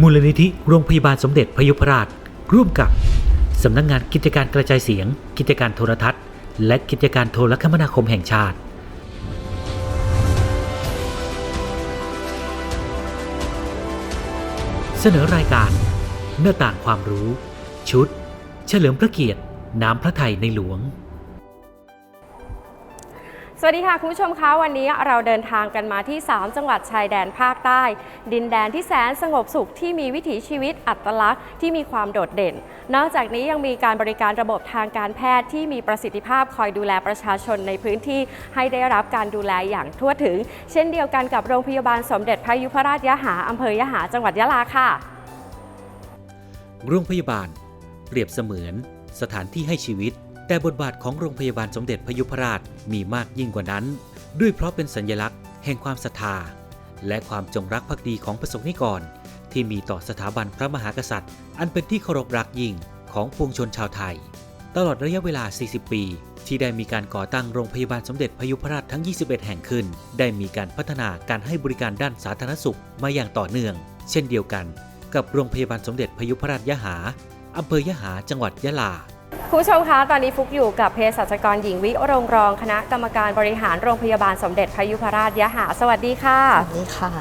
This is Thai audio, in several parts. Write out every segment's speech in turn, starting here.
มูลนิธิโรงพยาบาลสมเด็จพยุพราช ร่วมกับ สำนักงงานกิจการกระจายเสียง กิจการโทรทัศน์ และกิจการโทรคมนาคมแห่งชาติเสนอรายการหน้าต่างความรู้ ชุด เฉลิมพระเกียรติ น้ำพระไทยในหลวง วัสดีค่ะคุณผู้ชมคะวันนี้เราเดินทางกันมาที่ 3 จังหวัดชายแดนภาคใต้ ดินแดนที่แสนสงบสุขที่มีวิถีชีวิตอัตลักษณ์ที่มีความโดดเด่น นอกจากนี้ยังมีการบริการระบบทางการแพทย์ที่มีประสิทธิภาพคอยดูแลประชาชนในพื้นที่ให้ได้รับการดูแลอย่างทั่วถึง เช่นเดียวกันกับโรงพยาบาลสมเด็จพระยุพราชยะหาอำเภอยะหาจังหวัดยะลาค่ะ โรงพยาบาล เปรียบเสมือน สถานที่ให้ชีวิต แต่บทบาทของโรงพยาบาลสมเด็จพยุพราชมีมากยิ่งกว่านั้น ด้วยเพราะเป็นสัญลักษณ์แห่งความศรัทธา และความจงรักภักดีของประสงค์นิกร ที่มีต่อสถาบันพระมหากษัตริย์ อันเป็นที่เคารพรักยิ่งของปวงชนชาวไทย ตลอดระยะเวลา 40 ปี ที่ได้มีการก่อตั้งโรงพยาบาลสมเด็จพยุพราชทั้ง 21 แห่งขึ้น ได้มีการพัฒนาการให้บริการด้านสาธารณสุขมาอย่างต่อเนื่อง เช่นเดียวกัน กับโรงพยาบาลสมเด็จพยุพราชยะหาอำเภอยะหาจังหวัดยะลา คุณผู้ชมคะ ตอนนี้ฟุกอยู่กับเภสัชกรหญิงวิโรงรอง คณะกรรมการบริหารโรงพยาบาลสมเด็จพยุพราชยะหา สวัสดีค่ะ สวัสดีค่ะ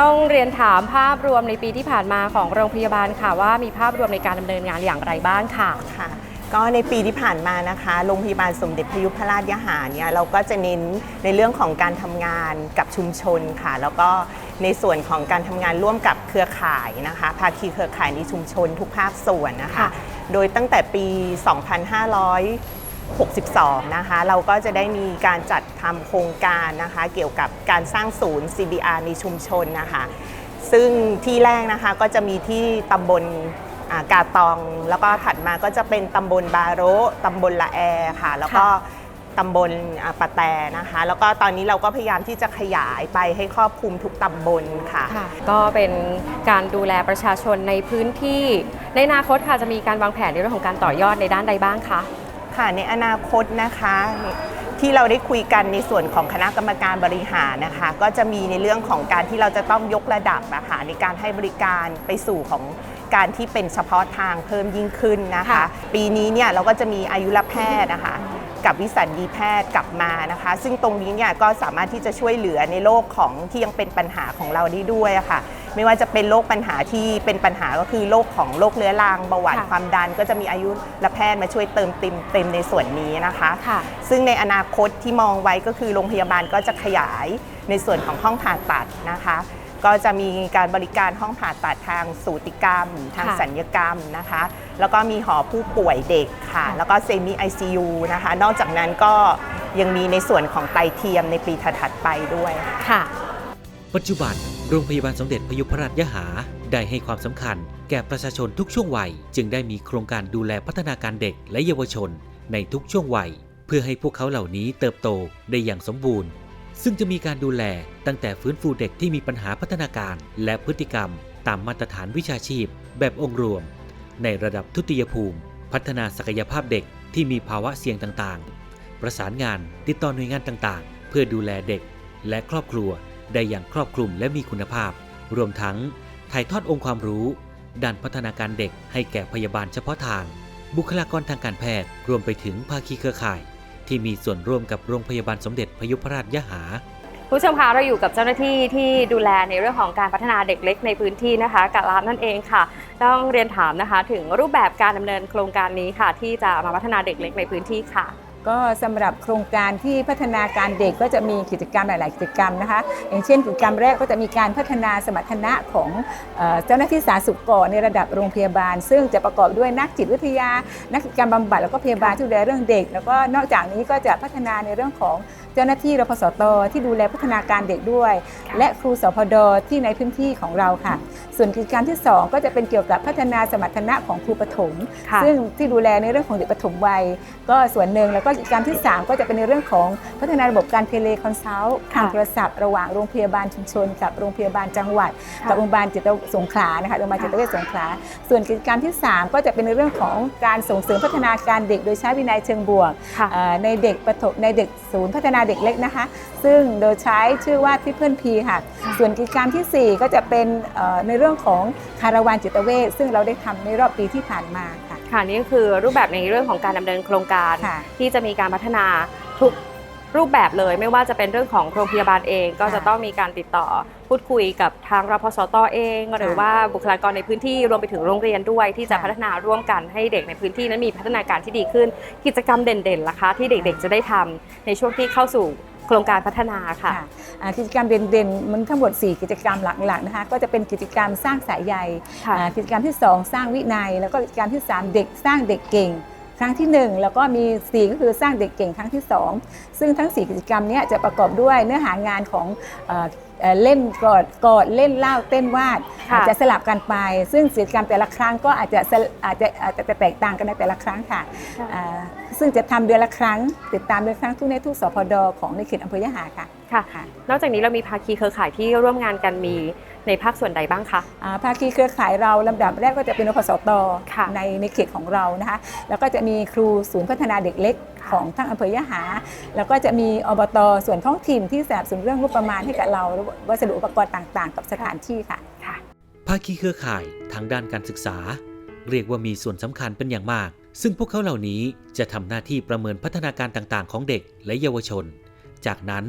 ต้องเรียนถามภาพรวมในปีที่ผ่านมาของโรงพยาบาลค่ะ ว่ามีภาพรวมในการดำเนินงานอย่างไรบ้างค่ะค่ะก็ในปีที่ผ่านมานะคะโรงพยาบาลสมเด็จพยุพราชยหาเนี่ยเราก็จะเน้นในเรื่องของการทำงานกับชุมชนค่ะ แล้วก็ในส่วนของการทำงานร่วมกับเครือข่ายนะคะภาคีเครือข่ายในชุมชนทุกภาคส่วนนะคะค่ะ โดยตั้งแต่ปี 2562 นะคะ เราก็จะได้มีการจัดทำโครงการนะคะ เกี่ยวกับการสร้างศูนย์ CBR ในชุมชนนะคะ ซึ่งที่แรกนะคะก็จะมีที่ตำบลกาตอง แล้วก็ถัดมาก็จะเป็นตำบลบาโรตำบลละแอค่ะ แล้วก็ ตำบลอ่าปะแตนะคะ แล้วก็ตอนนี้เราก็พยายามที่จะขยายไปให้ครอบคลุมทุกตำบลค่ะ ก็เป็นการดูแลประชาชนในพื้นที่ ในอนาคตค่ะจะมีการวางแผนในเรื่องของการต่อยอดในด้านใดบ้างคะค่ะในอนาคตนะคะที่เราได้คุยกันในส่วนของคณะกรรมการบริหารนะคะ ก็จะมีในเรื่องของการที่เราจะต้องยกระดับนะคะในการให้บริการไปสู่ของการที่เป็นเฉพาะทางเพิ่มยิ่งขึ้นนะคะค่ะปีนี้เนี่ยเราก็จะมีอายุรแพทย์นะคะ กับวิสัญญีแพทย์กลับมานะคะ ซึ่งตรงนี้เนี่ยก็สามารถที่จะช่วยเหลือในโลกของที่ยังเป็นปัญหาของเราได้ด้วยอะค่ะ ไม่ว่าจะเป็นโรคปัญหาที่เป็นปัญหาก็คือโรคของโรคเรื้อรังเบาหวานค่ะความดัน ก็จะมีอายุรแพทย์มาช่วยเติมเต็มเต็มในส่วนนี้นะคะ ค่ะ ซึ่งในอนาคตที่มองไว้ก็คือโรงพยาบาลก็จะขยายในส่วนของห้องผ่าตัดนะคะ ก็จะมีการบริการห้องผ่าตัดทางสูติกรรม ทางค่ะสัญญกรรมนะคะ แล้วก็มีหอผู้ป่วยเด็กค่ะค่ะ แล้วก็เซมิ ICU นะคะ นอกจากนั้นก็ยังมีในส่วนของไตเทียมในปีถัดๆไปด้วยค่ะค่ะ ปัจจุบันโรงพยาบาลสมเด็จพยุพราชยหา ได้ให้ความสำคัญแก่ประชาชนทุกช่วงวัย จึงได้มีโครงการดูแลพัฒนาการเด็กและเยาวชนในทุกช่วงวัย เพื่อให้พวกเขาเหล่านี้เติบโตได้อย่างสมบูรณ์ ซึ่งจะมีการดูแลตั้งแต่ฟื้นฟูเด็กที่มีปัญหาพัฒนาการและพฤติกรรม ตามมาตรฐานวิชาชีพ แบบองค์รวม ในระดับทุติยภูมิ พัฒนาศักยภาพเด็กที่มีภาวะเสี่ยงต่างๆ ประสานงานติดต่อหน่วยงานต่างๆ เพื่อดูแลเด็ก และครอบครัวได้อย่างครอบคลุมและมีคุณภาพ รวมทั้งถ่ายทอดองค์ความรู้ ด้านพัฒนาการเด็กให้แก่พยาบาลเฉพาะทาง บุคลากรทางการแพทย์รวมไปถึงภาคีเครือข่าย ที่มีส่วนร่วมกับโรงพยาบาลสมเด็จพยุพราชยะหาผู้ชมคะเราอยู่กับเจ้าหน้าที่ที่ดูแลในเรื่องของการพัฒนาเด็กเล็กในพื้นที่นะคะกะลานนั่นเองค่ะ ต้องเรียนถามนะคะ ถึงรูปแบบการดำเนินโครงการนี้ค่ะ ที่จะมาพัฒนาเด็กเล็กในพื้นที่ค่ะ ก็สำหรับโครงการที่พัฒนาการเด็กก็จะมีกิจกรรมหลาย ๆ กิจกรรมนะคะ อย่างเช่นกิจกรรมแรกก็จะมีการพัฒนาสมรรถนะของเอ่อเจ้าหน้าที่สาธารณสุขก่อนในระดับโรงพยาบาล ซึ่งจะประกอบด้วยนักจิตวิทยา นักกิจกรรมบำบัดแล้วก็พยาบาลที่ดูแลเรื่องเด็ก แล้วก็นอกจากนี้ก็จะพัฒนาในเรื่องของ จ้าหน้าที่รพสตที่ดูแลพัฒนาการเด็กด้วย และครูสพดที่ในพื้นที่ของเราค่ะ ส่วนกิจกรรมที่ 2 ก็จะเป็นเกี่ยวกับพัฒนาสมรรถนะของครูปฐมค่ะซึ่งที่ดูแลในเรื่องของเด็กปฐมวัย ก็ส่วนหนึ่งแล้วก็กิจกรรมที่ 3 ก็จะเป็นในเรื่องของพัฒนาระบบการเทเลคอนซัลท์ทางโทรศัพท์ระหว่างโรงพยาบาลชุมชน กับโรงพยาบาลจังหวัด กับโรงพยาบาลจิตสงขลานะคะโรงพยาบาลจิตเวชสงขลาส่วนกิจกรรมที่ 3 ก็จะเป็นในเรื่องของการส่งเสริมพัฒนาการเด็ก โดยใช้วินัยเชิงบวกค่ะเอ่อในเด็กปฐมในเด็กศูนย์พัฒนาเด็กเล็กนะคะ ซึ่งโดยใช้ชื่อว่าที่เพื่อนพีค่ะ ส่วนกิจกรรมทีสี่4 ก็จะเป็นเอ่อในเรื่องของคาราวานจิตเวชซึ่งเราได้ทำในรอบปีที่ผ่านมาค่ะค่ะนี่ก็คือรูปแบบในเรื่องของการดำเนินโครงการค่ะที่จะมีการพัฒนาทุก รูปแบบเลยไม่ว่าจะเป็นเรื่องของโรงพยาบาลเอง ก็จะต้องมีการติดต่อพูดคุยกับทางรพสตเอง หรือว่าบุคลากรในพื้นที่รวมไปถึงโรงเรียนด้วย ที่จะค่ะพัฒนาร่วมกันให้เด็กในพื้นที่นั้นมีพัฒนาการที่ดีขึ้น กิจกรรมเด่นๆล่ะคะที่เด็กๆจะได้ทำในช่วงที่เข้าสู่โครงการพัฒนาค่ะค่ะอ่ากิจกรรมเด่นๆมันทั้งหมด 4 กิจกรรมหลักๆนะคะก็จะเป็นกิจกรรมสร้างสายใยค่ะอ่ากิจกรรมที่ 2 สร้างวินัย แล้วก็กิจกรรมที่ 3 เด็กสร้างเด็กเก่ง ครั้งที่ 1 แล้วก็มี 4 ก็คือสร้างเด็กเก่งครั้งที่ 2 ซึ่งทั้ง 4 กิจกรรมเนี้จะประกอบด้วยเนื้อหางานของเอ่อเอ่อเล่นกอดกอดเล่นเล่าเต้นวาดค่ะอาจจะสลับกันไป ซึ่งกิจกรรมแต่ละครั้งก็อาจจะสลอาจจะอาจจะแตกต่างกันในแต่ละครั้งค่ะอ่าซึ่งจะทำเดือนละครั้ง ติดตามเดือนละครั้งทุกในทุกสพดของในเขตอำเภอยะหาค่ะค่ะค่ะ นอกจากนี้เรามีภาคีเครือข่ายที่ร่วมงานกันมี ในภาคส่วนใดบ้างคะอ่าภาคีเครือข่ายเราลำดับแรกก็จะเป็นอพสตค่ะในในเขตของเรานะคะแล้วก็จะมีครูศูนย์พัฒนาเด็กเล็กค่ะของทั้งอำเภอยะหา แล้วก็จะมีอบตส่วนท้องถิ่นที่สนับสนุนเรื่องงบประมาณให้กับเราวัสดุอุปกรณ์ต่างๆ กับสถานที่ค่ะค่ะภาคีเครือข่ายทางด้านการศึกษา เรียกว่ามีส่วนสำคัญเป็นอย่างมาก ซึ่งพวกเขาเหล่านี้จะทำหน้าที่ประเมินพัฒนาการต่างๆ ของเด็กและเยาวชน จากนั้น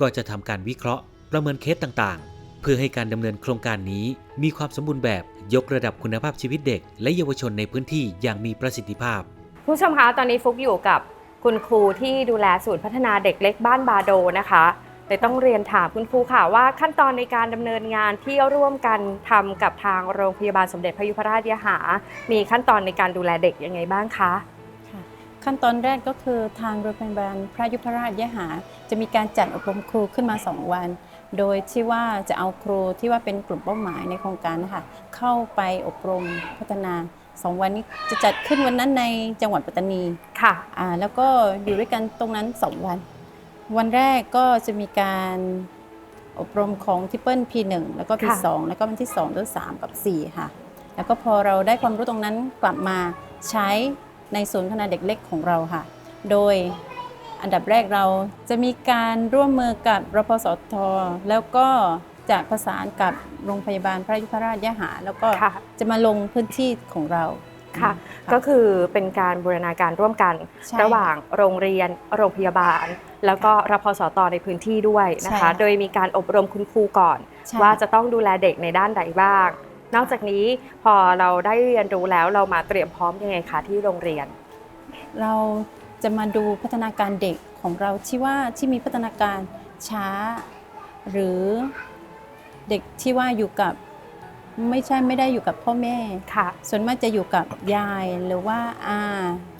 ก็จะทำการวิเคราะห์ประเมินเคสต่างๆ เพื่อให้การดำเนินโครงการนี้ มีความสมบูรณ์แบบยกระดับคุณภาพชีวิตเด็ก และเยาวชนในพื้นที่อย่างมีประสิทธิภาพ ผู้ชมคะตอนนี้ฟุกอยู่กับคุณครูที่ดูแลศูนย์พัฒนาเด็กเล็กบ้านบาโดนะคะแต่ต้องเรียนถามคุณครูค่ะว่าขั้นตอนในการดำเนินงานที่ร่วมกันทำกับทางโรงพยาบาลสมเด็จพระยุพราชยหา มีขั้นตอนในการดูแลเด็กยังไงบ้างคะค่ะขั้นตอนแรกก็คือทางโรงพยาบาลพระยุพราชยะหา จะมีการจัดอบรมครูขึ้นมา 2 วัน โดยที่ว่าจะเอาครูที่ว่าเป็นกลุ่มเป้าหมายในโครงการนะคะเข้าไปอบรมพัฒนา2วันนี้จะจัดขึ้นวันนั้นในจังหวัดปัตตานีค่ะอ่าแล้วก็อยู่ด้วยกันตรงนั้น2วัน วันแรกก็จะมีการอบรมของทิปเปิล P1 แล้วก็ค่ะ P2 แล้วก็วันที่2ด้วย3กับ 4 ค่ะ แล้วก็พอเราได้ความรู้ตรงนั้นกลับมาใช้ในศูนย์พัฒนาเด็กเล็กของเราค่ะ โดย อันดับแรกเราจะมีการร่วมมือกับรพสท แล้วก็จะประสานกับโรงพยาบาลพระยุพราชยะหา แล้วก็ค่ะ จะมาลงพื้นที่ของเรา ค่ะอืมก็คือเป็นการบูรณาการร่วมกัน ใช่ระหว่างโรงเรียน โรงพยาบาล แล้วก็รพสตในพื้นที่ด้วยนะใช่คะค่ะโดยมีการอบรมคุณครูก่อน ใช่ว่าจะต้องดูแลเด็กในด้านใดบ้าง นอกจากนี้พอเราได้เรียนรู้แล้วเรามาเตรียมพร้อมยังไงคะที่โรงเรียน เรา จะมาดูพัฒนาการเด็กของเราที่ว่าที่มีพัฒนาการช้า หรือเด็กที่ว่าอยู่กับไม่ใช่ไม่ได้อยู่กับพ่อแม่ค่ะ ส่วนมากจะอยู่กับยายหรือว่าอา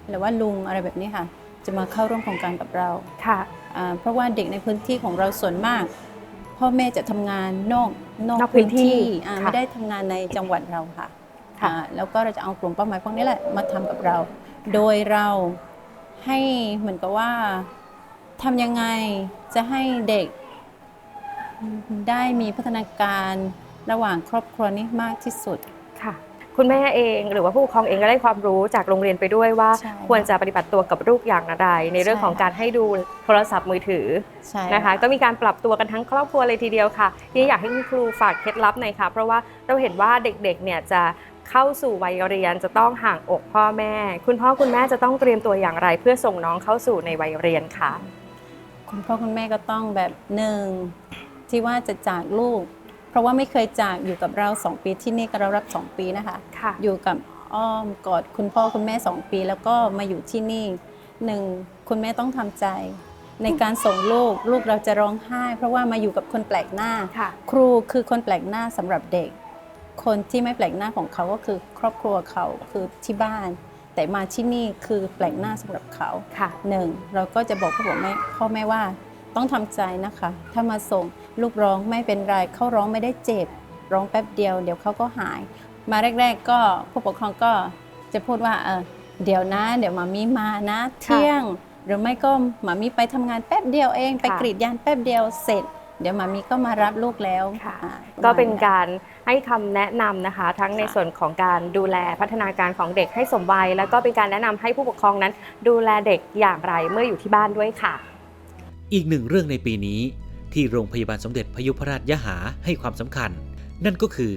หรือว่าลุงอะไรแบบนี้ค่ะ จะมาเข้าร่วมโครงการกับเราค่ะอ่าเพราะว่าเด็กในพื้นที่ของเราส่วนมาก พ่อแม่จะทำงานนอกนอกนอกพื้พื้นนที่ที่อ่าค่ะไม่ได้ทำงานในจังหวัดเราค่ะค่ะอ่าแล้วก็เราจะเอากลุ่มเป้าหมายพวกนี้แหละมาทำกับเรา โดยเรา ให้เหมือนกับว่าทำยังไงจะให้เด็กได้มีพัฒนาการระหว่างครอบครัวนี้มากที่สุดค่ะ คุณแม่เองหรือว่าผู้ปกครองเองก็ได้ความรู้จากโรงเรียนไปด้วยว่าใช่ควรจะปฏิบัติตัวกับลูกอย่างไรในเรื่องใช่ของการให้ดูโทรศัพท์มือถือใช่นะคะ ก็มีการปรับตัวกันทั้งครอบครัวเลยทีเดียวค่ะทีนี้อยากให้คุณครูฝากเคล็ดลับหน่อยค่ะ เพราะว่าเราเห็นว่าเด็กๆเนี่ยจะ เข้าสู่วัยเรียนจะต้องห่างอกพ่อแม่ คุณพ่อคุณแม่จะต้องเตรียมตัวอย่างไร เพื่อส่งน้องเข้าสู่ในวัยเรียนค่ะคุณพ่อคุณแม่ก็ต้องแบบหนึ่งที่ว่าจะจากลูก เพราะว่าไม่เคยจากอยู่กับเราสองปีที่นี่ก็เรารับสองปีนะคะค่ะอยู่กับอ้อมกอดคุณพ่อคุณแม่สองปี แล้วก็มาอยู่ที่นี่หนึ่งคุณแม่ต้องทำใจในการส่งลูกลูกเราจะร้องไห้ เพราะว่ามาอยู่กับคนแปลกหน้าค่ะครูคือคนแปลกหน้าสำหรับเด็ก คนที่ไม่แปลกหน้าของเขาก็คือครอบครัวเขาคือที่บ้าน แต่มาที่นี่คือแปลกหน้าสำหรับเขาค่ะหนึ่งเราก็จะบอกพ่อบอกแม่พ่อแม่ว่าต้องทำใจนะคะ ถ้ามาส่งลูกร้องไม่เป็นไรเขาร้องไม่ได้เจ็บ ร้องแป๊บเดียวเดี๋ยวเขาก็หาย มาแรก ๆ ก็ผู้ปกครองก็จะพูดว่าเออเดี๋ยวนะ เดี๋ยวมามีมานะเที่ยง หรือไม่ก็หมามีไปทำงานแป๊บเดียวเอง ไปกรีดยางแป๊บเดียวเสร็จ เดี๋ยวหมามีก็มารับลูกแล้วค่ะอ่าก็เป็นระมาณการ ให้คำแนะนำนะคะ ทั้งในค่ะส่วนของการดูแลพัฒนาการของเด็กให้สมวัย แล้วก็เป็นการแนะนำให้ผู้ปกครองนั้น ดูแลเด็กอย่างไรเมื่ออยู่ที่บ้านด้วยค่ะ อีกหนึ่งเรื่องในปีนี้ ที่โรงพยาบาลสมเด็จพยุพราชยะหาให้ความสำคัญ นั่นก็คือ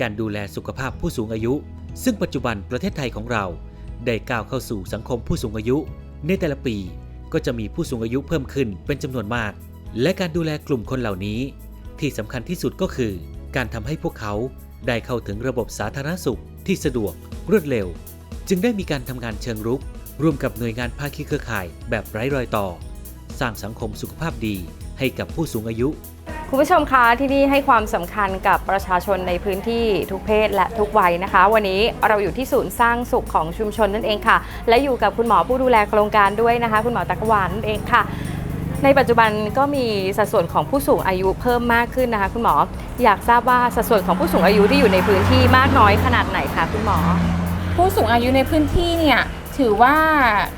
การดูแลสุขภาพผู้สูงอายุ ซึ่งปัจจุบันประเทศไทยของเราได้ก้าวเข้าสู่สังคมผู้สูงอายุ ในแต่ละปีก็จะมีผู้สูงอายุเพิ่มขึ้นเป็นจำนวนมาก และการดูแลกลุ่มคนเหล่านี้ ที่สำคัญที่สุดก็คือ การทำให้พวกเขาได้เข้าถึงระบบสาธารณสุขที่สะดวกรวดเร็ว จึงได้มีการทำงานเชิงรุก ร่วมกับหน่วยงานภาคีเครือข่ายแบบไร้รอยต่อ สร้างสังคมสุขภาพดีให้กับผู้สูงอายุ คุณผู้ชมคะที่นี่ให้ความสำคัญกับประชาชนในพื้นที่ทุกเพศและทุกวัยนะคะ วันนี้เราอยู่ที่ศูนย์สร้างสุขของชุมชนนั่นเองค่ะ และอยู่กับคุณหมอผู้ดูแลโครงการด้วยนะคะ คุณหมอตะกวานนั่นเองค่ะ ในปัจจุบันก็มีสัดส่วนของผู้สูงอายุเพิ่มมากขึ้นนะคะ คุณหมอ อยากทราบว่าสัดส่วนของผู้สูงอายุที่อยู่ในพื้นที่มากน้อยขนาดไหนคะคุณหมอ ผู้สูงอายุในพื้นที่เนี่ยถือว่า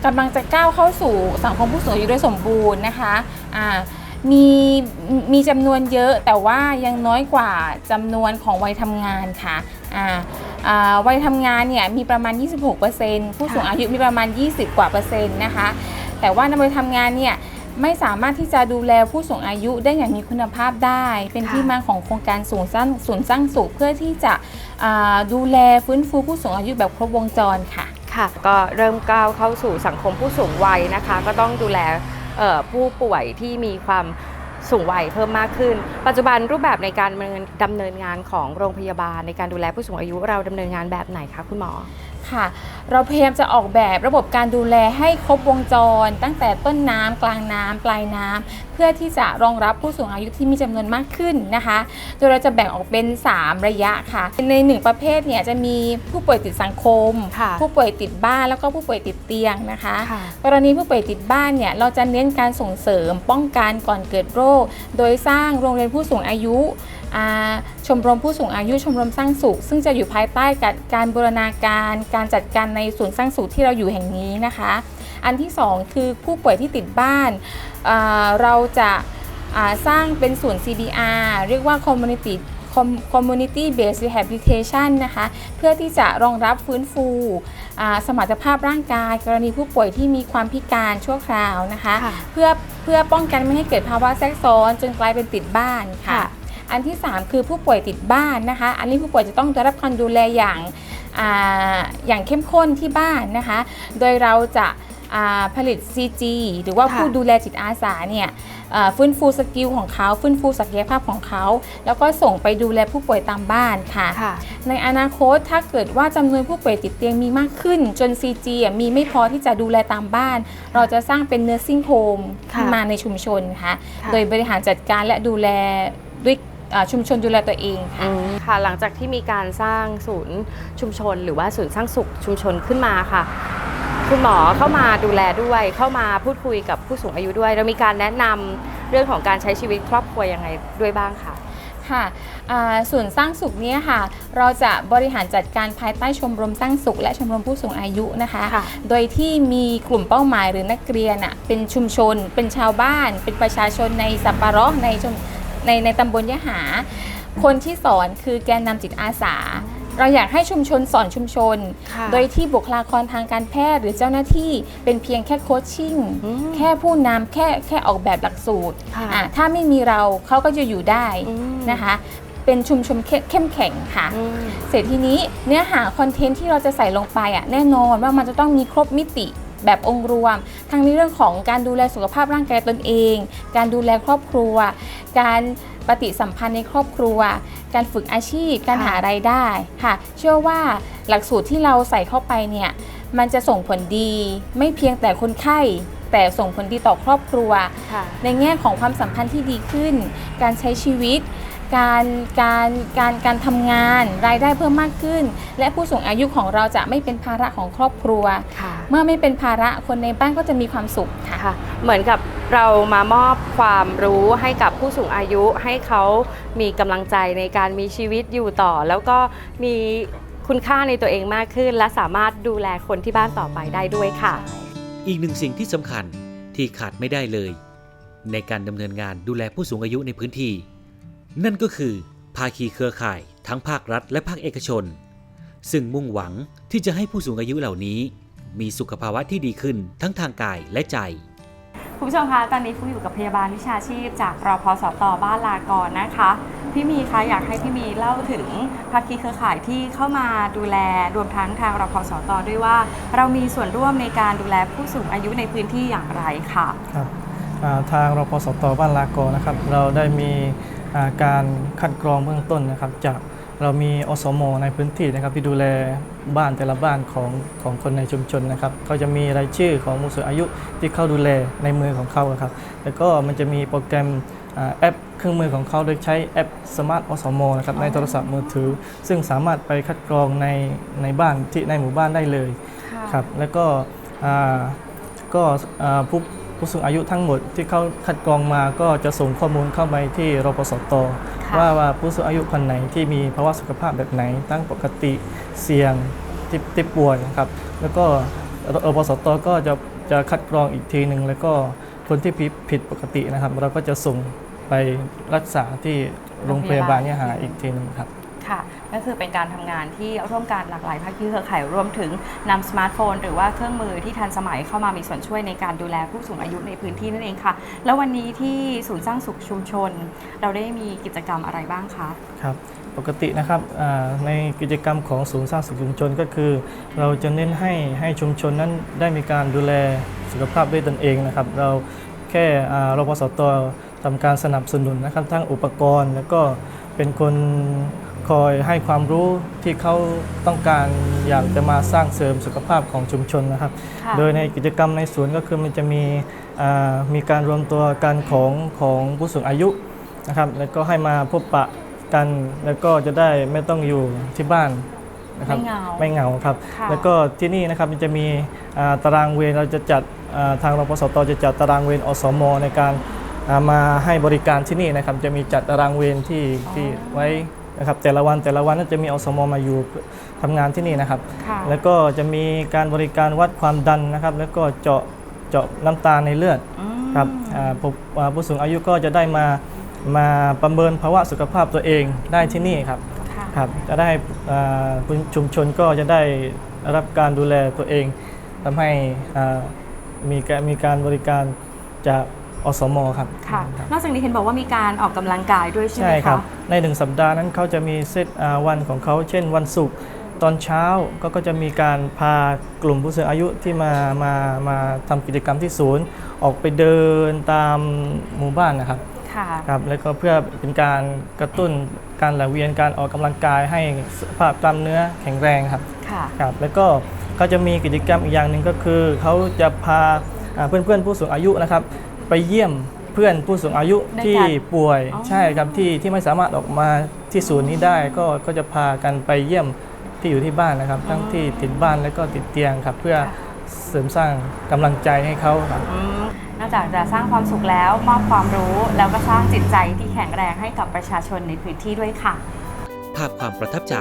กำลังจะก้าวเข้าสู่สังคมผู้สูงอายุโดยสมบูรณ์นะคะอ่ามีมีจำนวนเยอะแต่ว่ายังน้อยกว่าจำนวนของวัยทำงานค่ะอ่าวัยทำงานเนี่ยมีประมาณ 26%ผู้สูงอายุมีประมาณ 20 กว่าเปอร์เซ็นต์นะคะ แต่ว่าในวัยทำงานเนี่ย ไม่สามารถที่จะดูแลผู้สูงอายุได้อย่างมีคุณภาพได้ เป็นค่ะที่มาของโครงการศูนย์สร้างศูนย์สร้างสุขเพื่อที่จะอ่าดูแลฟื้นฟูผู้สูงอายุแบบครบวงจรค่ะค่ะ ก็เริ่มก้าวเข้าสู่สังคมผู้สูงวัยนะคะ ก็ต้องดูแลเอ่อผู้ป่วยที่มีความสูงวัยเพิ่มมากขึ้น ปัจจุบันรูปแบบในการดำเนินดำเนินงานของโรงพยาบาลในการดูแลผู้สูงอายุเราดำเนินงานแบบไหนคะคุณหมอ ค่ะ เราพยายามจะออกแบบระบบการดูแลให้ครบวงจร ตั้งแต่ต้นน้ำกลางน้ำปลายน้ำเพื่อที่จะรองรับผู้สูงอายุที่มีจำนวนมากขึ้นนะคะโดยเราจะแบ่งออกเป็น 3 ระยะค่ะ ในหนึ่งประเภทเนี่ยจะมีผู้ป่วยติดสังคมค่ะผู้ป่วยติดบ้านแล้วก็ผู้ป่วยติดเตียงนะคะค่ะกรณีผู้ป่วยติดบ้านเนี่ยเราจะเน้นการส่งเสริมป้องกันก่อนเกิดโรค โดยสร้างโรงเรียนผู้สูงอายุอ่า ชมรมผู้สูงอายุชมรมสร้างสุข ซึ่งจะอยู่ภายใต้การการบูรณาการการจัดการในศูนย์สร้างสุขที่เราอยู่แห่งนี้นะคะ อันที่สองคือผู้ป่วยที่ติดบ้านอ่าเราจะอ่าสร้างเป็นศูนย์ CBR เรียกว่า Community Com- Community Based Rehabilitation นะคะ เพื่อที่จะรองรับฟื้นฟูอ่าสมรรถภาพร่างกาย กรณีผู้ป่วยที่มีความพิการชั่วคราวนะคะค่ะเพื่อเพื่อป้องกันไม่ให้เกิดภาวะแทรกซ้อนจนกลายเป็นติดบ้านค่ะค่ะ อันที่ 3 คือผู้ป่วยติดบ้านนะคะ อันนี้ผู้ป่วยจะต้องได้รับการดูแลอย่างอ่าอย่างเข้มข้นที่บ้านนะคะ โดยเราจะอ่าผลิต CG หรือว่าค่ะผู้ดูแลจิตอาสาเนี่ยอ่าฟื้นฟูสกิลของเขาฟื้นฟูศักยภาพของเขา แล้วก็ส่งไปดูแลผู้ป่วยตามบ้านค่ะค่ะในอนาคตถ้าเกิดว่าจำนวนผู้ป่วยติดเตียงมีมากขึ้น จน CG อะมีไม่พอที่จะดูแลตามบ้าน เราจะสร้างเป็น nursing home ค่ะขึ้นมาในชุมชนค่ะค่ะ โดยบริหารจัดการและดูแลด้วยอ่า ชุมชนดูแลตัวเองค่ะค่ะหลังจากที่มีการสร้างศูนย์ชุมชน หรือว่าศูนย์สร้างสุขชุมชนขึ้นมาค่ะ คุณหมอเข้ามาดูแลด้วย เข้ามาพูดคุยกับผู้สูงอายุด้วย เรามีการแนะนำเรื่องของการใช้ชีวิตครอบครัวยังไงด้วยบ้างคะค่ะอ่าส่วนย์สร้างสุขเนี้ค่ะ เราจะบริหารจัดการภายใต้ชมรมสร้างสุข และชมรมผู้สูงอายุนะคะค่ะโดยที่มีกลุ่มเป้าหมายหรือนักเรียนอะเป็นชุมชน เป็นชาวบ้าน เป็นประชาชนในสัปปะเรอในชุม ในในตำบลยะหา คนที่สอนคือแกนนำจิตอาสา เราอยากให้ชุมชนสอนชุมชน ค่ะโดยที่บุคลากรทางการแพทย์หรือเจ้าหน้าที่เป็นเพียงแค่โคชชิ่งอืมแค่ผู้นำแค่แค่ออกแบบหลักสูตรค่ะอะถ้าไม่มีเราเขาก็จะอยู่ได้อืม นะคะ เป็นชุมชนเข้เข้มแข็งค่ะ อืม เสร็จทีนี้เนื้อหาคอนเทนต์ที่เราจะใส่ลงไปอะแน่นอนว่ามันจะต้องมีครบมิติ แบบองค์รวม ทั้งในเรื่องของการดูแลสุขภาพร่างกายตนเอง การดูแลครอบครัว การปฏิสัมพันธ์ในครอบครัว การฝึกอาชีพ การค่ะหารายได้ค่ะ เชื่อว่าหลักสูตรที่เราใส่เข้าไปเนี่ย มันจะส่งผลดีไม่เพียงแต่คนไข้แต่ส่งผลดีต่อครอบครัวค่ะในแง่ของความสัมพันธ์ที่ดีขึ้น การใช้ชีวิต การการการการทำงานรายได้เพิ่มมากขึ้น และผู้สูงอายุของเราจะไม่เป็นภาระของครอบครัว ค่ะเมื่อไม่เป็นภาระคนในบ้านก็จะมีความสุขค่ะ ค่ะ เหมือนกับเรามามอบความรู้ให้กับผู้สูงอายุให้เขามีกำลังใจในการมีชีวิตอยู่ต่อ แล้วก็มีคุณค่าในตัวเองมากขึ้น และสามารถดูแลคนที่บ้านต่อไปได้ด้วยค่ะ อีกหนึ่งสิ่งที่สำคัญที่ขาดไม่ได้เลย ในการดำเนินงานดูแลผู้สูงอายุในพื้นที่ นั่นก็คือภาคีเครือข่ายทั้งภาครัฐและภาคเอกชน ซึ่งมุ่งหวังที่จะให้ผู้สูงอายุเหล่านี้ มีสุขภาวะที่ดีขึ้นทั้งทางกายและใจคุคุณผู้ชมคะ ตอนนี้ฟุกอยู่กับพยาบาลวิชาชีพ จากรพสตบ้านลากรนะคะ พี่มีคะอยากให้พี่มีเล่าถึงภาคีเครือข่ายที่เข้ามาดูแลรวมทั้งทางรพสตด้วยว่า เรามีส่วนร่วมในการดูแลผู้สูงอายุในพื้นที่อย่างไรค่ะครับอ่าทางรพสตบ้านลากอนะครับ เราได้มีอ่า การคัดกรองเบื้องต้นนะครับ จากเรามีอสมในพื้นที่นะครับ ที่ดูแลบ้านแต่ละบ้านของของคนในชุมชนนะครับเขาจะมีรายชื่อของผู้สูงอายุที่เข้าดูแลในมือของเขาครับแล้วก็มันจะมีโปรแกรมอ่าแอปเครื่องมือของเขาโดยใช้แอปสมาร์ทอสมนะครับในโทรศัพท์มือถือ ซึ่งสามารถไปคัดกรองในในบ้านที่ในหมู่บ้านได้เลยครับแล้วก็อ่าก็อ่าผู้ ผู้สูงอายุทั้งหมดที่เขาคัดกรองมาก็จะส่งข้อมูลเข้าไปที่รปสตค่ะว่าว่าผู้สูงอายุคนไหนที่มีภาวะสุขภาพแบบไหน ตั้งปกติเสี่ยงที่ที่ป่วยนะครับ แล้วก็รปสตก็จะจะคัดกรองอีกทีหนึ่งแล้วก็คนที่ผิดผิดปกตินะครับ เราก็จะส่งไปรักษาที่โรงพยาบาลเนี่ยหาอีกทีหนึ่งครับค่ะ ก็คือเป็นการทำงานที่ร่วมกันหลากหลายภาคีเครือข่ายรวมถึงนำสมาร์ทโฟน หรือว่าเครื่องมือที่ทันสมัยเข้ามามีส่วนช่วยในการดูแลผู้สูงอายุในพื้นที่นั่นเองค่ะ แล้ววันนี้ที่ศูนย์สร้างสุขชุมชน เราได้มีกิจกรรมอะไรบ้างคะครับปกตินะครับในกิจกรรมของศูนย์สร้างสุขชุมชนก็คือ เราจะเน้นให้ให้ชุมชนนั้นได้มีการดูแลสุขภาพด้วยตนเองนะครับ เราแค่อ่ารพสตทำการสนับสนุนนะครับทั้งอุปกรณ์ แล้วก็เป็นคน คอยให้ความรู้ที่เขาต้องการอยากจะมาสร้างเสริมสุขภาพของชุมชนนะครับค่ะโดยในกิจกรรมในสวนก็คือมันจะมีอ่ามีการรวมตัวกันของของผู้สูงอายุนะครับ แล้วก็ให้มาพบปะกันแล้วก็จะได้ไม่ต้องอยู่ที่บ้านนะครับไม่เหงาไม่เหงาครับค่ะแล้วก็ที่นี่นะครับมันจะมีอ่าตารางเวรเราจะจัดอ่าทางรปสตจะจัดตารางเวรอสมในการอ่ามาให้บริการที่นี่นะครับ จะมีจัดตารางเวรที่ที่ไว้ นะครับแต่ละวันแต่ละวันก็จะมีอสมมาอยู่ทำงานที่นี่นะครับ ค่ะแล้วก็จะมีการบริการวัดความดันนะครับ แล้วก็เจาะเจาะน้ำตาลในเลือดอืมครับอ่าผู้อ่าผู้สูงอายุก็จะได้มามาประเมินภาวะสุขภาพตัวเองได้ที่นี่ครับ ค่ะครับจะได้อ่าคุณชุมชนก็จะได้รับการดูแลตัวเองทำให้อ่ามีการมีการบริการจาก อสมครับค่ะครับนอกจากนี้เห็นบอกว่ามีการออกกำลังกายด้วยใช่ไหใช่มครัคะบในหนึ่งสัปดาห์นั้นเขาจะมีเซตอ่าวันของเขาเช่นวันศุกร์ตอนเช้าก็ก็จะมีการพากลุ่มผู้สูงอายุที่มามามาทำกิจกรรมที่ศูนย์ ออกไปเดินตามหมู่บ้านนะครับค่ะครับแล้วก็เพื่อเป็นการกระตุ้นการไหลเวียนการออกกำลังกายให้สุขภาพกล้ามเนื้อแข็งแรงครับค่ะครับ แล้วก็เขาจะมีกิจกรรมอีกอย่างหนึ่งก็คือเขาจะพาอ่าเพื่อนๆผู้สูงอายุนะครับ ไปเยี่ยมเพื่อนผู้สูงอายุด้วยกันที่ป่วยอ๋อ ใช่ครับที่ที่ไม่สามารถออกมาที่ศูนย์นี้ได้ก็ก็จะพากันไปเยี่ยมที่อยู่ที่บ้านนะครับ ทั้งที่ติดบ้านและก็ติดเตียงครับ เพื่อเสริมสร้างกำลังใจให้เขาครับ อืมนอกจากจะสร้างความสุขแล้วมอบความรู้แล้วก็สร้างจิตใจที่แข็งแรงให้กับประชาชนในพื้นที่ด้วยค่ะ ภาพความประทับใจ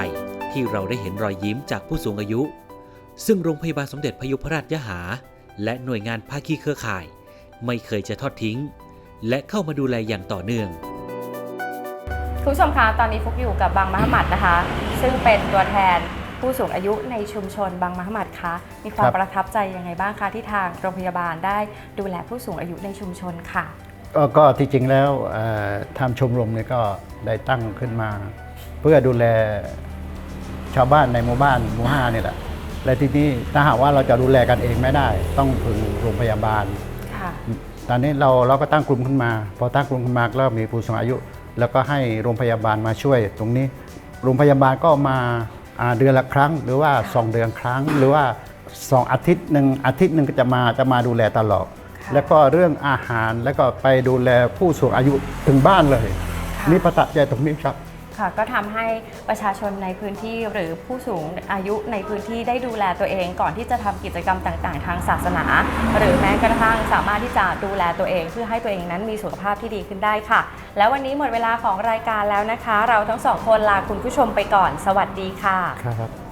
ที่เราได้เห็นรอยยิ้มจากผู้สูงอายุ ซึ่งโรงพยาบาลสมเด็จพยุพราชยหา และหน่วยงานภาคีเครือข่าย ไม่เคยจะทอดทิ้ง และเข้ามาดูแลอย่างต่อเนื่อง คุณผู้ชมคะตอนนี้ฟุกอยู่กับบางมหมัดนะคะ ซึ่งเป็นตัวแทนผู้สูงอายุในชุมชนบางมหมัดคะมีความครับ ประทับใจยังไงบ้างคะที่ทางโรงพยาบาลได้ดูแลผู้สูงอายุในชุมชนค่ะ ก็ก็ที่จริงแล้วเอ่อทางชมรมเนี่ยก็ได้ตั้งขึ้นมา เพื่อดูแลชาวบ้านในหมู่บ้านหมู่ห้านี่แหละและที่นี่ถ้าหากว่าเราจะดูแลกันเองไม่ได้ ต้องถึงโรงพยาบาลค่ะ ตอนนี้เราเราก็ตั้งกลุ่มขึ้นมา พอตั้งกลุ่มขึ้นมาก็มีผู้สูงอายุ แล้วก็ให้โรงพยาบาลมาช่วยตรงนี้ โรงพยาบาลก็มาอ่าเดือนละครั้ง หรือว่า 2 เดือนครั้ง หรือว่า 2 อาทิตย์หนึ่งอาทิตย์หนึ่งก็จะมาจะมาดูแลตลอดค่ะแล้วก็เรื่องอาหารแล้วก็ไปดูแลผู้สูงอายุถึงบ้านเลยค่ะนี่ประทับใจตรงนี้ครับ ค่ะก็ทำให้ประชาชนในพื้นที่หรือผู้สูงอายุในพื้นที่ได้ดูแลตัวเอง ก่อนที่จะทำกิจกรรมต่าง ๆ ทางศาสนา หรือแม้กระทั่งสามารถที่จะดูแลตัวเอง เพื่อให้ตัวเองนั้นมีสุขภาพที่ดีขึ้นได้ค่ะ แล้ววันนี้หมดเวลาของรายการแล้วนะคะ เราทั้งสองคนลาคุณผู้ชมไปก่อน สวัสดีค่ะครับ